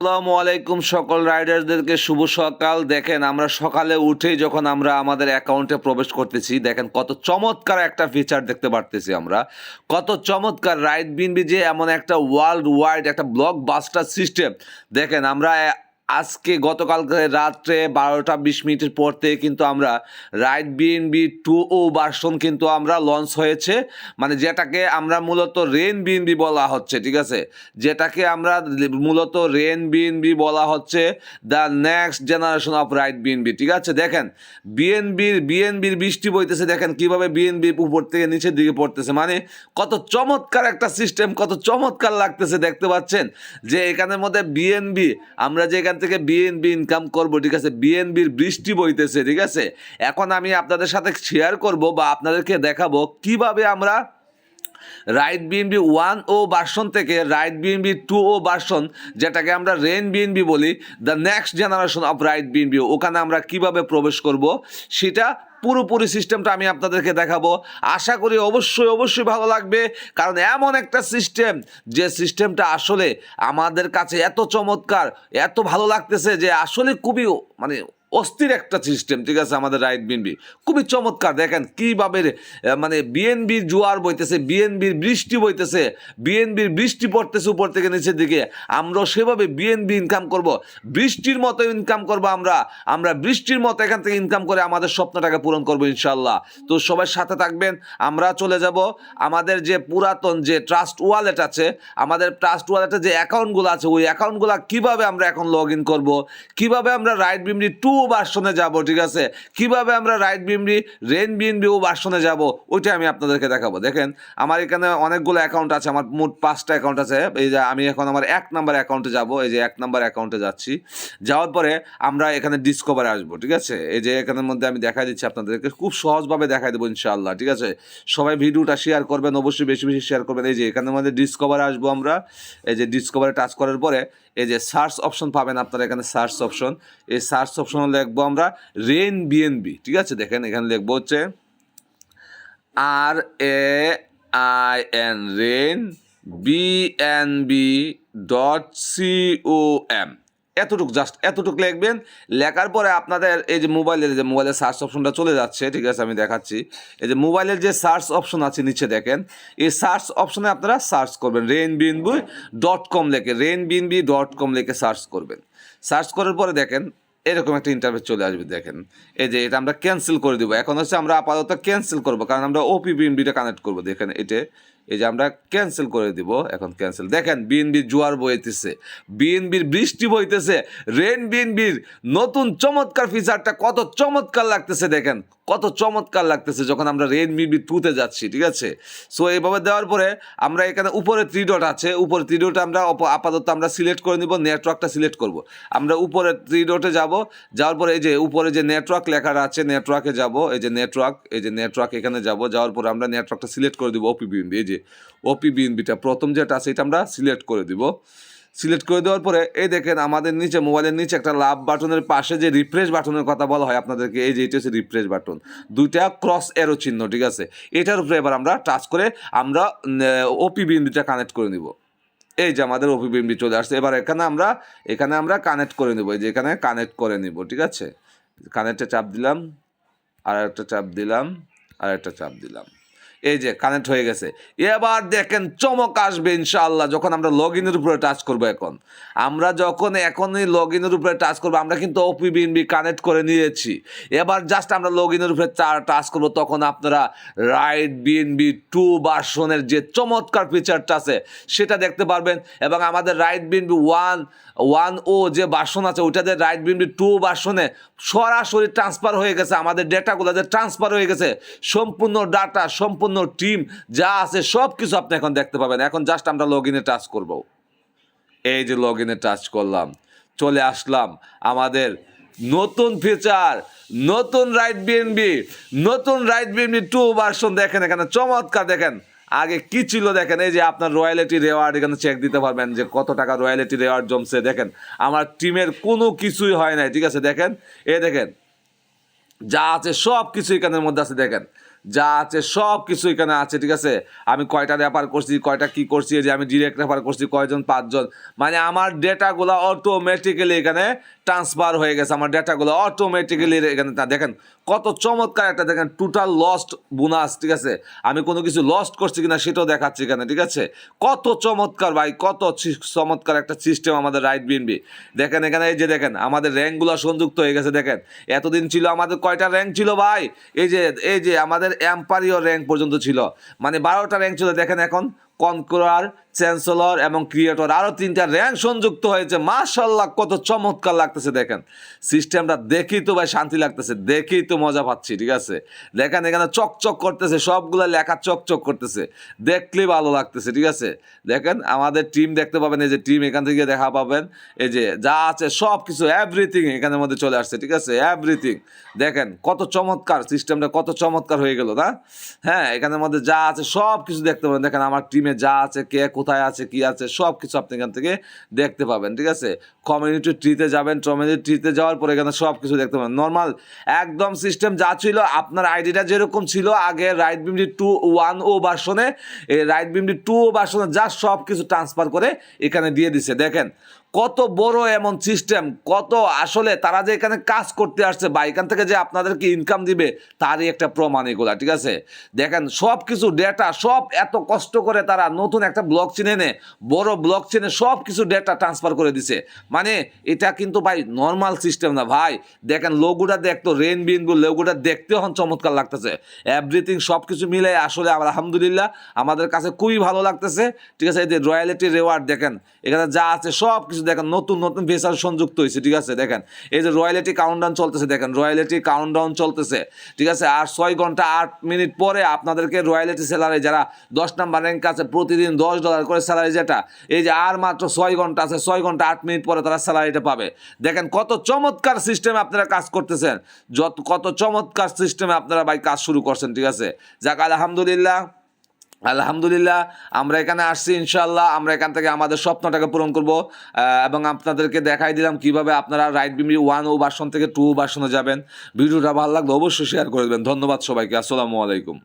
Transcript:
আসসালামু আলাইকুম সকল রাইডারদেরকে শুভ সকাল। দেখেন, আমরা সকালে উঠেই যখন আমরা আমাদের অ্যাকাউন্টে প্রবেশ করতেছি, দেখেন কত চমৎকার একটা ফিচার দেখতে পারতেছি আমরা। কত চমৎকার রাইড বিনবি যে এমন একটা ওয়ার্ল্ড ওয়াইড একটা ব্লক বাস্টার সিস্টেম দেখেন, আমরা আজকে গতকালকে রাত্রে বারোটা বিশ মিনিটের পর থেকে কিন্তু আমরা ride BNB two O version কিন্তু আমরা লঞ্চ হয়েছে। মানে যেটাকে আমরা মূলত রেন বিএনবি বলা হচ্ছে, ঠিক আছে? যেটাকে আমরা মূলত রেন বিএনবি বলা হচ্ছে the next generation of ride BNB ঠিক আছে? দেখেন বিএনবির বিএনবির বৃষ্টি বইতেছে, দেখেন কীভাবে বিএনবি উপর থেকে নিচের দিকে পড়তেছে। মানে কত চমৎকার একটা সিস্টেম কত চমৎকার লাগতেছে, দেখতে পাচ্ছেন? যে এখানের মধ্যে বিএনবি আমরা যে এখান থেকে বিএনবি ইনকাম করব, ঠিক আছে? বিএনবির বৃষ্টি বইতেছে, ঠিক আছে? এখন আমি আপনাদের সাথে শেয়ার করব বা আপনাদেরকে দেখাবো কীভাবে আমরা right BNB one O version থেকে right BNB two O version যেটাকে আমরা রেন বিএনবি বলি the next generation of right BNB ওখানে আমরা কীভাবে প্রবেশ করব? সেটা পুরোপুরি সিস্টেমটা আমি আপনাদেরকে দেখাবো। আশা করি অবশ্যই অবশ্যই ভালো লাগবে। কারণ এমন একটা সিস্টেম যে সিস্টেমটা আসলে আমাদের কাছে এত চমৎকার, এত ভালো লাগতেছে যে আসলে খুবই মানে অস্থির একটা সিস্টেম ঠিক আছে, আমাদের রাইট বিএনবি খুবই চমৎকার, দেখেন কীভাবে মানে বিএনবির জোয়ার বইতেছে বিএনবির বৃষ্টি বইতেছে বিএনবির বৃষ্টি পড়তেছে উপর থেকে নিচের দিকে। আমরাও সেভাবে বিএনবি ইনকাম করব, বৃষ্টির মতো ইনকাম করব আমরা আমরা বৃষ্টির মতো এখান থেকে ইনকাম করে আমাদের স্বপ্নটাকে পূরণ করব ইনশাল্লাহ তো সবাই সাথে থাকবেন, আমরা চলে যাব, আমাদের যে পুরাতন যে ট্রাস্ট ওয়ালেট আছে, আমাদের ট্রাস্ট ওয়ালেটে যে অ্যাকাউন্টগুলো আছে, ওই অ্যাকাউন্টগুলো কীভাবে আমরা এখন লগ ইন করব, কীভাবে আমরা রাইট বিমরি টু ভার্সনে যাব, ঠিক আছে? কীভাবে আমরা রাইট বিমরি রেন বিএনবি ও ভার্সনে যাব, ওইটা আমি আপনাদেরকে দেখাবো। দেখেন, আমার এখানে অনেকগুলো অ্যাকাউন্ট আছে, আমার মোট পাঁচটা অ্যাকাউন্ট আছে। এই যে আমি এখন আমার এক নাম্বার অ্যাকাউন্টে যাব, এই যে এক নাম্বার অ্যাকাউন্টে যাচ্ছি। যাওয়ার পরে আমরা এখানে ডিসকভারে আসব, ঠিক আছে? এই যে এখানের মধ্যে আমি দেখাই দিচ্ছি আপনাদেরকে, খুব সহজভাবে দেখাই দেবো, ইনশাআল্লাহ, ঠিক আছে? সবাই ভিডিওটা শেয়ার করবেন, অবশ্যই বেশি বেশি শেয়ার করবেন। এই যে এখানের মধ্যে ডিসকভারে আসব আমরা। এই যে ডিসকভারে টাচ করার পরে এই যে সার্চ অপশন পাবেন আপনারা এখানে সার্চ অপশন এই সার্চ অপশন লিখব আমরা রেন বিএনবি ঠিক আছে? দেখেন এখানে লিখব হচ্ছে আর A I N rain BNB dot C O M এতটুক জাস্ট এতটুক লিখবেন। লেখার পরে আপনাদের এই যে মোবাইলের যে মোবাইলের সার্চ অপশনটা চলে যাচ্ছে, ঠিক আছে, আমি দেখাচ্ছি। এই যে মোবাইলের যে সার্চ অপশন আছে নিচে দেখেন, এই সার্চ অপশনে আপনারা সার্চ করবেন রেন বিনবি ডট কম লেখে রেন বিনবি ডট কম লেখে সার্চ করবেন। সার্চ করার পরে দেখেন, এরকম একটা ইন্টারভিউ চলে আসবে, দেখেন। এই যে এটা আমরা ক্যান্সেল করে দেবো। এখন হচ্ছে আমরা আপাতত ক্যান্সেল করব, কারণ আমরা ওপি বিএনবিটা কানেক্ট করব, দেখেন এটা এই যে আমরা ক্যান্সেল করে দিব, এখন ক্যান্সেল দেখেন বিএনবির জোয়ার বইতেছে বিএনবির বৃষ্টি বইতেছে, রেন বিএনবির নতুন চমৎকার ফিচারটা কত চমৎকার লাগতেছে, দেখেন, কত চমৎকার লাগতেছে যখন আমরা রেন বিবি টুতে যাচ্ছি, ঠিক আছে? সো এইভাবে দেওয়ার পরে আমরা এখানে উপরে থ্রি ডট আছে, উপরে থ্রি ডট আমরা আপাতত আমরা সিলেক্ট করে নিব নেটওয়ার্কটা সিলেক্ট করব। আমরা উপরে থ্রি ডটে যাব, যাওয়ার পরে এই যে উপরে যে নেটওয়ার্ক লেখাটা আছে নেটওয়ার্কে যাব, এই যে নেটওয়ার্ক এই যে নেটওয়ার্ক এখানে যাব, যাওয়ার পরে আমরা নেটওয়ার্কটা সিলেক্ট করে দিব ওপি বিএনবি এই যে ওপি বিএনবিটা প্রথম যেটা আছে এটা আমরা সিলেক্ট করে দিব। সিলেক্ট করে দেওয়ার পরে, এই দেখেন আমাদের নিচে, মোবাইলের নিচে একটা লাভ বাটনের পাশে যে রিফ্রেশ বাটনের কথা বলা হয় আপনাদেরকে, এই যে এটা হচ্ছে রিফ্রেশ বাটন দুইটা ক্রস এরো চিহ্ন, ঠিক আছে? এটার উপরে এবার আমরা টাচ করে আমরা ওপি বিএনবিটা কানেক্ট করে নিব। এই যে আমাদের ওপি বিএনবি চলে আসছে। এবার এখানে আমরা এখানে আমরা কানেক্ট করে নিব। এই যে এখানে কানেক্ট করে নিব, ঠিক আছে? কানেক্টে চাপ দিলাম আর একটা চাপ দিলাম আর একটা চাপ দিলাম। এই যে কানেক্ট হয়ে গেছে। এবার দেখেন চমক আসবে ইনশাআল্লাহ যখন আমরা লগ ইনের উপরে টাচ করব এখন। আমরা যখন এখনই লগ ইনের উপরে টাচ করব, আমরা কিন্তু ওপি বিএনবি কানেক্ট করে নিয়েছি। এবার জাস্ট আমরা লগ ইনের উপরে টাচ করব, তখন আপনারা রাইট বিএনবি টু ভার্সনের যে চমৎকার ফিচারটা আছে, সেটা দেখতে পারবেন। এবং আমাদের রাইট বিএনবি ওয়ান ওয়ান ও যে ভার্সন আছে, ওইটাতে রাইট বিএনবি টু ভার্সনে সরাসরি ট্রান্সফার হয়ে গেছে। আমাদের ডেটাগুলো যে ট্রান্সফার হয়ে গেছে, সম্পূর্ণ ডাটা সম্পূর্ণ টিম যা আছে সব কিছু আপনি এখন দেখতে পাবেন। এখন জাস্ট আমরা লগ ইনে টাচ করব। এই যে লগ ইনে টাচ করলাম, চলে আসলাম আমাদের নতুন ফিচার নতুন রাইট বিএনবি নতুন রাইট বিএনবি টু ভার্সন দেখেন এখানে, চমৎকার দেখেন। আগে কি ছিল দেখেন, এই যে আপনার রয়্যালিটি রেওয়ার্ড এখানে চেক দিতে পারবেন যে কত টাকা রয়্যালিটি রেওয়ার্ড জমছে দেখেন। আমার টিমের কোনো কিছুই হয় নাই, ঠিক আছে দেখেন? এ দেখেন, যা আছে সব কিছু এখানের মধ্যে আছে দেখেন। যা আছে, সব কিছু এখানে আছে, ঠিক আছে? আমি কয়টা রেফার করছি, কয়টা কি করছি যে আমি ডিরেক্ট রেফার করছি, কয়জন, পাঁচজন? মানে আমার ডেটাগুলো অটোমেটিক্যালি এখানে ট্রান্সফার হয়ে গেছে, আমার ডেটাগুলো অটোমেটিক্যালি এখানে তা দেখেন, কত চমৎকার একটা দেখেন টোটাল লস্ট বোনাস ঠিক আছে? আমি কোনো কিছু লস্ট করছি কিনা সেটাও দেখাচ্ছি এখানে, ঠিক আছে? কত চমৎকার ভাই, কত চমৎকার একটা সিস্টেম আমাদের রাইট বিএনবি দেখেন এখানে, এই যে দেখেন, আমাদের র্যাঙ্কগুলো সংযুক্ত হয়ে গেছে, দেখেন। এতদিন ছিল আমাদের কয়টা র্যাঙ্ক ছিল ভাই? এই যে এই যে আমাদের এম্পারিও র্যাঙ্ক পর্যন্ত ছিল। মানে বারোটা র্যাঙ্ক ছিল দেখেন এখন। কনকোরার চ্যান্সেলর এবং ক্রিয়েটর। আরও তিনটা র্যাঙ্ক সংযুক্ত হয়েছে। মাশাল্লাহ কত চমৎকার লাগতেছে, দেখেন। সিস্টেমটা দেখেই তো ভাই শান্তি লাগতেছে, দেখেই তো মজা পাচ্ছি, ঠিক আছে? দেখেন, এখানে চকচক করতেছে, সবগুলো লেখা চকচক করতেছে। দেখলেই ভালো লাগতেছে, ঠিক আছে? দেখেন, আমাদের টিম দেখতে পাবেন, এই যে টিম এখান থেকে দেখা পাবেন, এই যে যা আছে সব কিছু এভরিথিং এখানের মধ্যে চলে আসছে, ঠিক আছে? এভরিথিং দেখেন, কত চমৎকার সিস্টেমটা, কত চমৎকার হয়ে গেল, না? হ্যাঁ এখানের মধ্যে যা আছে সব কিছু দেখতে পাবেন। দেখেন, আমার টিমে যা আছে, কে কোথায় আছে, কি আছে সব কিছু আপনি এখান থেকে দেখতে পাবেন, ঠিক আছে? কমিউনিটি ট্রিতে যাবেন কমিউনিটি ট্রিতে যাওয়ার পরে এখানে সব কিছু দেখতে পাবেন। নর্মাল একদম সিস্টেম যা ছিল, আপনার আইডিটা যেরকম ছিল, আগে রাইট বিমডি টু ওয়ান ও বার্সনে এই রাইট বিমডি টু ও বার্সনে যা সব কিছু ট্রান্সফার করে এখানে দিয়ে দিছে। দেখেন কত বড় এমন সিস্টেম, কত আসলে তারা যে এখানে কাজ করতে আসছে বা এখান থেকে যে আপনাদেরকে ইনকাম দিবে, তারই একটা প্রমাণ এগুলা, ঠিক আছে? দেখেন সব কিছু ডেটা সব এত কষ্ট করে তারা নতুন একটা ব্লক চিনে নে বড় ব্লক চেনে সব কিছু ডেটা ট্রান্সফার করে দিছে। মানে এটা কিন্তু ভাই নর্মাল সিস্টেম না ভাই। দেখেন লোগুটা দেখতো রেন বিনগুলো লোগুটা দেখতে হন চমৎকার লাগতেছে। এভরিথিং সব কিছু মিলে আসলে আলহামদুলিল্লাহ, আমাদের কাছে খুবই ভালো লাগতেছে। ঠিক আছে, এই যে রয়্যালিটি রেওয়ার্ড দেখেন, এখানে যা আছে সব কিছু দেখেন, নতুন নতুন ভেসার সংযুক্ত হয়েছে, ঠিক আছে? দেখেন, এই যে রয়্যালিটি কাউন্টডাউন চলতেছে, দেখেন রয়্যালিটি কাউন্টডাউন চলতেছে, ঠিক আছে? আর ছয় ঘণ্টা আট মিনিট পরে আপনাদেরকে রয়্যালিটি স্যালারি যারা দশ নাম্বার র্যাঙ্ক আছে, প্রতিদিন দশ ডলার করে স্যালারি যেটা, এই যে আর মাত্র ছয় ঘণ্টা আছে, ছয় ঘণ্টা আট মিনিট পরে তারা স্যালারিটা পাবে। দেখেন, কত চমৎকার সিস্টেমে আপনারা কাজ করতেছেন, যত, কত চমৎকার সিস্টেমে আপনারা ভাই কাজ শুরু করছেন, ঠিক আছে? যাক, আলহামদুলিল্লাহ আলহামদুলিল্লাহ, আমরা এখানে আসছি ইনশাল্লাহ আমরা এখান থেকে আমাদের স্বপ্নটাকে পূরণ করব এবং আপনাদেরকে দেখাই দিলাম কীভাবে আপনারা রাইট বিমি ওয়ান ও বাসন থেকে টু বাসনে যাবেন। ভিডিওটা ভালো লাগলে অবশ্যই শেয়ার করে দেবেন। ধন্যবাদ সবাইকে, আসসালামু আলাইকুম।